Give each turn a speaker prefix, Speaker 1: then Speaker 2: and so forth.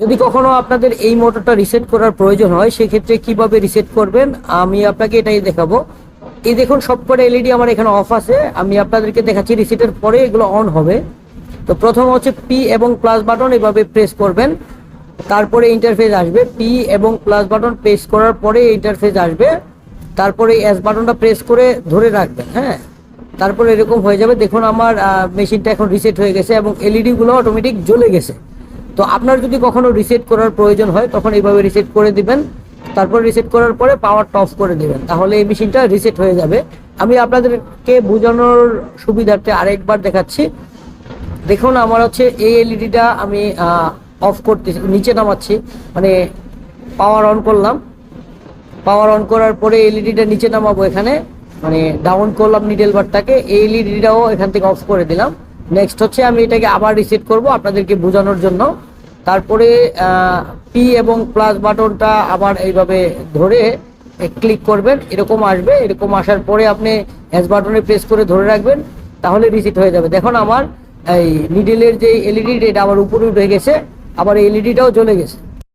Speaker 1: যদি কখনো আপনাদের এই মোটরটা রিসেট করার প্রয়োজন হয়, সেক্ষেত্রে কীভাবে রিসেট করবেন? আমি আপনাকে এটাই দেখাবো। এই দেখুন, সবকটা এলইডি আমার এখানে অফ আছে। আমি আপনাদেরকে দেখাচ্ছি রিসেটের পরে এগুলো অন হবে। তো প্রথম হচ্ছে পি এবং প্লাস বাটন এভাবে প্রেস করবেন। তারপরে ইন্টারফেস আসবে। পি এবং প্লাস বাটন প্রেস করার পরে ইন্টারফেস আসবে। তারপরে এস বাটনটা প্রেস করে ধরে রাখবেন হ্যাঁ? তারপরে এরকম হয়ে যাবে। দেখুন, আমার মেশিনটা এখন রিসেট হয়ে গেছে এবং এলইডি গুলো অটোমেটিক জ্বলে গেছে। তো আপনার যদি কখনো রিসেট করার প্রয়োজন হয়, তখন এইভাবে রিসেট করে দিবেন। তারপর রিসেট করার পরে পাওয়ারটা অফ করে দিবেন। তাহলে এই মেশিনটা রিসেট হয়ে যাবে। আমি আপনাদেরকে বোঝানোর সুবিধার্থে আরেকবার দেখাচ্ছি। দেখুন, আমার হচ্ছে এই এলইডিটা আমি অফ করতেছি, নিচে নামাচ্ছি। মানে পাওয়ার অন করলাম। পাওয়ার অন করার পরে এলইডিটা নিচে নামাবো এখানে। মানে ডাউন করলাম নিডেল বারটাকে এলইডিটাও এখান থেকে অফ করে দিলাম। নেক্সট হচ্ছে আমি এটাকে আবার রিসেট করব আপনাদেরকে বোঝানোর জন্য। তারপরে পি এবং প্লাস বাটনটা আবার এইভাবে ধরে ক্লিক করবেন, এরকম আসবে, এরকম আসার পরে আপনি এস বাটনে প্রেস করে ধরে রাখবেন, তাহলে রিসিট হয়ে যাবে। দেখুন আমার এই নিডেলের যে এলইডি এটা আবার উপরে উঠে গেছে, আবার এলইডিটাও চলে গেছে।